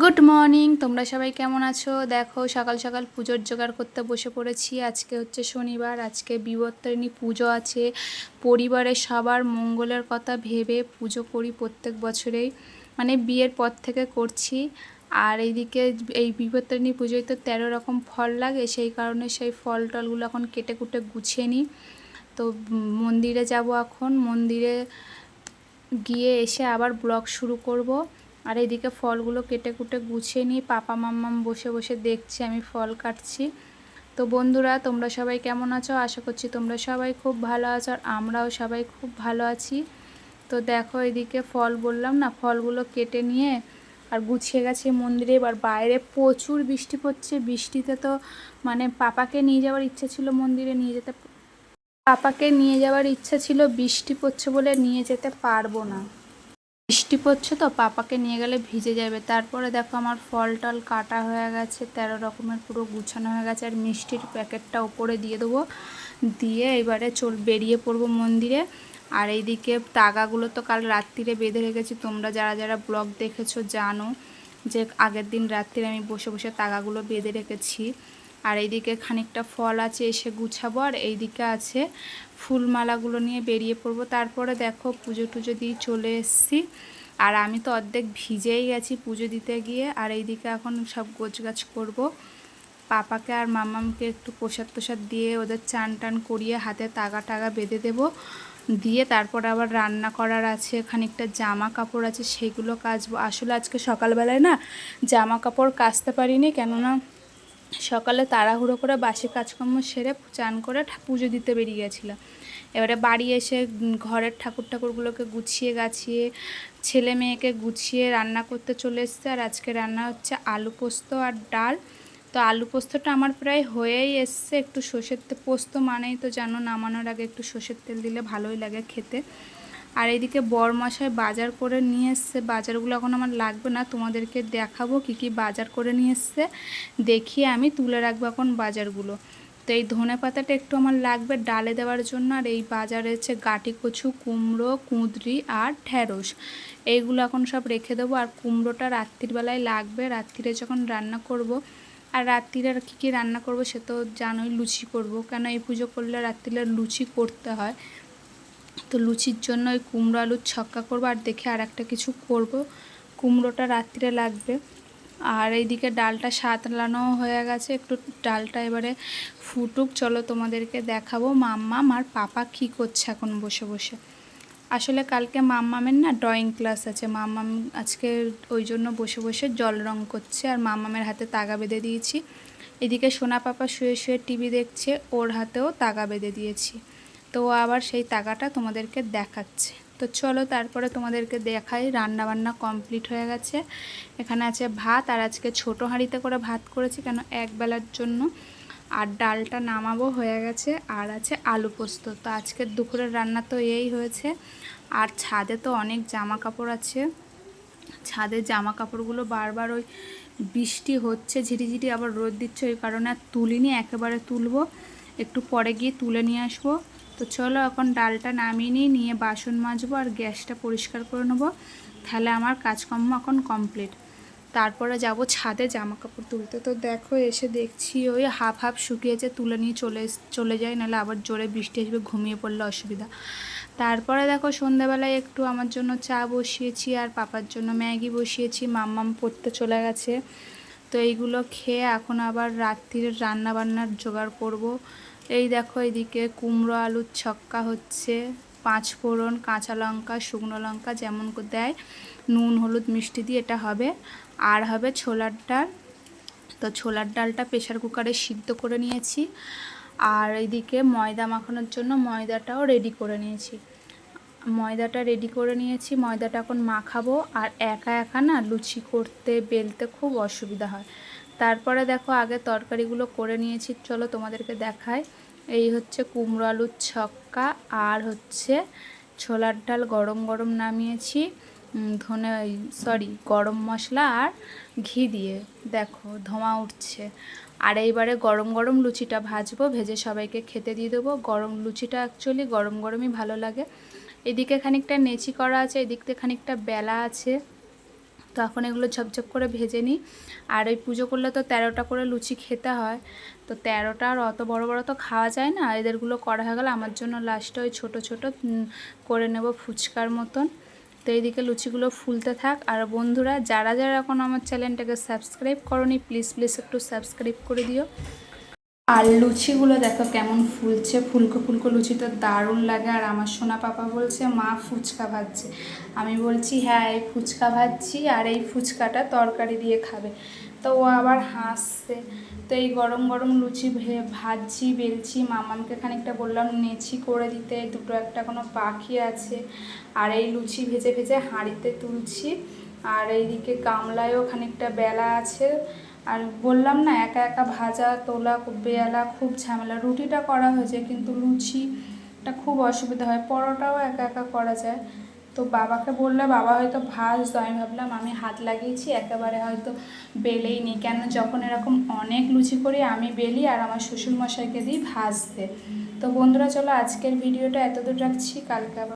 Good morning তোমরা সবাই কেমন আছো? দেখো, সকাল সকাল পুজোর জোগাড় করতে বসে পড়েছি। আজকে হচ্ছে শনিবার, আজকে বিবর্তনী পুজো আছে। পরিবারের সবার মঙ্গলের কথা ভেবে পুজো করি প্রত্যেক বছরেই। মানে বিয়ের পর থেকে করছি। আর এইদিকে এই বিবর্তনী পুজোয় তো তেরো রকম ফল লাগে, সেই কারণে সেই ফল টলগুলো এখন কেটে কুটে গুছিয়ে নিই। তো মন্দিরে যাব এখন। মন্দিরে গিয়ে এসে আবার ব্লগ শুরু করব। আর এদিকে ফলগুলো কেটে কুটে গুছিয়ে নিই। পাপা, মাম্মাম বসে বসে দেখছি, আমি ফল কাটছি। তো বন্ধুরা, তোমরা সবাই কেমন আছো? আশা করছি তোমরা সবাই খুব ভালো আছো আর আমরাও সবাই খুব ভালো আছি। তো দেখো এদিকে ফল বললাম না, ফলগুলো কেটে নিয়ে আর গুছিয়ে গেছে মন্দিরে। এবার বাইরে প্রচুর বৃষ্টি পড়ছে। বৃষ্টিতে তো মানে পাপাকে নিয়ে যাওয়ার ইচ্ছা ছিল মন্দিরে নিয়ে যেতে। পাপাকে নিয়ে যাওয়ার ইচ্ছা ছিল বৃষ্টি পড়ছে বলে নিয়ে যেতে পারব না। বৃষ্টি পড়ছে তো, পাপাকে নিয়ে গেলে ভিজে যাবে। তারপরে দেখো আমার ফল টল কাটা হয়ে গেছে, তেরো রকমের পুরো গুছানো হয়ে গেছে, আর মিষ্টির প্যাকেটটা ওপরে দিয়ে দেবো। দিয়ে এবারে চল, বেরিয়ে পড়ব মন্দিরে। আর এইদিকে তাগাগুলো তো কাল রাত্রিরে বেঁধে রেখেছি, তোমরা যারা যারা ব্লগ দেখেছ জানো যে আগের দিন রাত্রিরে আমি বসে বসে তাগাগুলো বেঁধে রেখেছি। আর এইদিকে খানিকটা ফল আছে, এসে গুছাবো। আর এইদিকে আছে ফুলমালাগুলো নিয়ে বেরিয়ে পড়ব। তারপরে দেখো পুজো টুজো দিয়ে চলে এসেছি। আর আমি তো অর্ধেক ভিজেই গেছি পুজো দিতে গিয়ে। আর এইদিকে এখন সব গোছগাছ করব। পাপাকে আর মামামকে একটু প্রসাদ প্রসাদ দিয়ে ওদের চান টান করিয়ে হাতে তাগা টাগা বেঁধে দেবো। দিয়ে তারপর আবার রান্না করার আছে, খানিকটা জামা কাপড় আছে, সেগুলো কাচবো। আসলে আজকে সকালবেলায় না জামা কাপড় কাচতে পারিনি, কেননা সকালে তাড়াহুড়ো করে বাসি কাজকর্ম সেরে চান করে পুজো দিতে বেরিয়ে গেছিলাম এবারে বাড়ি এসে ঘরের ঠাকুর ঠাকুরগুলোকে গুছিয়ে গাছিয়ে, ছেলে মেয়েকে গুছিয়ে রান্না করতে চলে এসছে। আর আজকে রান্না হচ্ছে আলু পোস্ত আর ডাল। তো আলু পোস্তটা আমার প্রায় হয়েই এসছে। একটু সর্ষের পোস্ত মানেই তো জানো, নামানোর আগে একটু সর্ষের তেল দিলে ভালোই লাগে খেতে। আর এইদিকে বরমশাই বাজার করে নিয়ে এসছে। বাজারগুলো এখন আমার লাগবে না, তোমাদেরকে দেখাবো কি কি বাজার করে নিয়ে এসছে। দেখিয়ে আমি তুলে রাখব এখন বাজারগুলো। তো এই ধনে পাতাটা একটু আমার লাগবে ডালে দেওয়ার জন্য। আর এই বাজারে হচ্ছে গাটি কচু, কুমড়ো, কুঁদরি আর ঢ্যাঁড়স এইগুলো এখন সব রেখে দেবো। আর কুমড়োটা রাত্রির বেলায় লাগবে। রাত্রিরে যখন রান্না করব, আর রাত্রিরে আর কী কী রান্না করব সে তো জানোই, লুচি করব। কেন এই পুজো করলে রাত্রিরে লুচি করতে হয়? তো লুচির জন্য ওই কুমড়ো আলুর ছক্কা করব আর দেখে আর একটা কিছু করব। কুমড়োটা রাত্রিরে লাগবে। আর এইদিকে ডালটা সাতলানো হয়ে গেছে। একটু ডালটা এবারে ফুটুক, চলো তোমাদেরকে দেখাবো। মাম্মাম আর পাপা কী করছে এখন বসে বসে। আসলে কালকে মাম্মামের না ড্রয়িং ক্লাস আছে। মাম্মাম আজকে ওই জন্য বসে বসে জল রং করছে আর মাম্মামের হাতে তাগা বেঁধে দিয়েছি। এদিকে সোনা পাপা শুয়ে শুয়ে টিভি দেখছে, ওর হাতেও তাগা বেঁধে দিয়েছি। তো আবার সেই তাগাটা তোমাদেরকে দেখাচ্ছে। তো চলো তারপরে তোমাদেরকে দেখাই রান্না বান্না কমপ্লিট হয়ে গেছে। এখানে আছে ভাত, আর আজকে ছোট হাঁড়িতে করে ভাত করেছি কেন এক বেলার জন্য। আর ডালটা নামাবো হয়ে গেছে, আর আছে আলু পোস্ত। তো আজকের দুপুরের রান্না তো এই হয়েছে। আর ছাদে তো অনেক জামা কাপড় আছে। ছাদে জামা কাপড়গুলো বারবার ওই বৃষ্টি হচ্ছে, ঝিরিঝিরি আবার রোদ দিচ্ছে, ওই কারণে আর তুলিনি, একেবারে তুলবো। একটু পরে গিয়ে তুলে নিয়ে আসব। তো চলো এখন ডালটা নামিয়ে নিই নিয়ে বাসন মাজবো আর গ্যাসটা পরিষ্কার করে নেব। তাহলে আমার কাজকর্ম এখন কমপ্লিট। তারপরে যাব ছাদে জামা কাপড় তুলতে। তো দেখো এসে দেখছি ওই হাফ হাফ শুকিয়েছে, তুলে নিয়ে চলে চলে যায় নাহলে আবার জোরে বৃষ্টি আসবে, ঘুমিয়ে পড়লে অসুবিধা। তারপরে দেখো সন্ধ্যাবেলায় একটু আমার জন্য চা বসিয়েছি আর পাপার জন্য ম্যাগি বসিয়েছি, মাম্মাম পড়তে চলে গেছে। তো এইগুলো খেয়ে এখন আবার রাত্রির রান্না বান্নার জোগাড় করব। এই দেখো এদিকে কুমড়ো আলুর ছক্কা হচ্ছে, পাঁচ ফোড়ন, কাঁচা লঙ্কা, শুকনো লঙ্কা যেমন দেয়, নুন, হলুদ, মিষ্টি দিয়ে এটা হবে। আর হবে ছোলার ডাল। তো ছোলার ডালটা প্রেশার কুকারে সিদ্ধ করে নিয়েছি। আর এইদিকে ময়দা মাখানোর জন্য ময়দাটাও রেডি করে নিয়েছি। ময়দাটা রেডি করে নিয়েছি। ময়দাটা এখন মাখাবো। আর একা একা না লুচি করতে, বেলতে খুব অসুবিধা হয়। তারপরে দেখো আগে তরকারিগুলো করে নিয়েছি, চলো তোমাদেরকে দেখাই। এই হচ্ছে কুমড়ো আলুর ছক্কা, আর হচ্ছে ছোলার ডাল গরম গরম নামিয়েছি ধনে সরি গরম মশলা আর ঘি দিয়ে। দেখো, ধোঁয়া উঠছে। আর এইবারে গরম গরম লুচিটা ভাজবো, ভেজে সবাইকে খেতে দিয়ে দেবো। গরম লুচিটা অ্যাকচুয়ালি গরম গরমই ভালো লাগে। এদিকে খানিকটা নেচি করা আছে, এদিক থেকে খানিকটা বেলা আছে। তো এখন এগুলো ঝপঝপ করে ভেজে নিই। আর ওই পুজো করলে তো তেরোটা করে লুচি খেতে হয়। তো তেরোটা আর অত বড় বড় তো খাওয়া যায় না। এদেরগুলো করা হয়ে গেলে আমার জন্য লাস্টে ওই ছোটো ছোটো করে নেব ফুচকার মতন। তো এইদিকে লুচিগুলো ফুলতে থাক। আর বন্ধুরা, যারা যারা এখন আমার চ্যানেলটাকে সাবস্ক্রাইব করনি প্লিজ প্লিজ একটু সাবস্ক্রাইব করে দিও। আর লুচিগুলো দেখো কেমন ফুলছে। ফুলকো ফুলকো লুচি তো দারুণ লাগে। আর আমার সোনা পাপা বলছে, মা, ফুচকা ভাজছে। আমি বলছি হ্যাঁ এই ফুচকা ভাজছি আর এই ফুচকাটা তরকারি দিয়ে খাবে। তো ও আবার হাসছে। তো এই গরম গরম লুচি ভাজছি, বেলছি। মামামকে খানিকটা বললাম, নেছি করে দিতে দুটো একটা কোনো পাখি আছে। আর এই লুচি ভেজে ভেজে হাঁড়িতে তুলছি। আর এইদিকে গামলায়ও খানিকটা বেলা আছে। আর বললাম না, একা একা ভাজা, তোলা খুব বেয়ালা, খুব ঝামেলা। রুটিটা করা হয়েছে, কিন্তু লুচিটা খুব অসুবিধা হয়। পরোটাও একা একা করা যায়। তো বাবাকে বললে, বাবা হয়তো ভাজ। তো আমি ভাবলাম, আমি হাত লাগিয়েছি, একেবারে হয়তো বেলেই নি। কেন যখন এরকম অনেক লুচি করি, আমি বেলি আর আমার শ্বশুরমশাইকে দিই ভাজতে। তো বন্ধুরা, চলো আজকের ভিডিওটা এতদূর রাখছি। কালকে আবার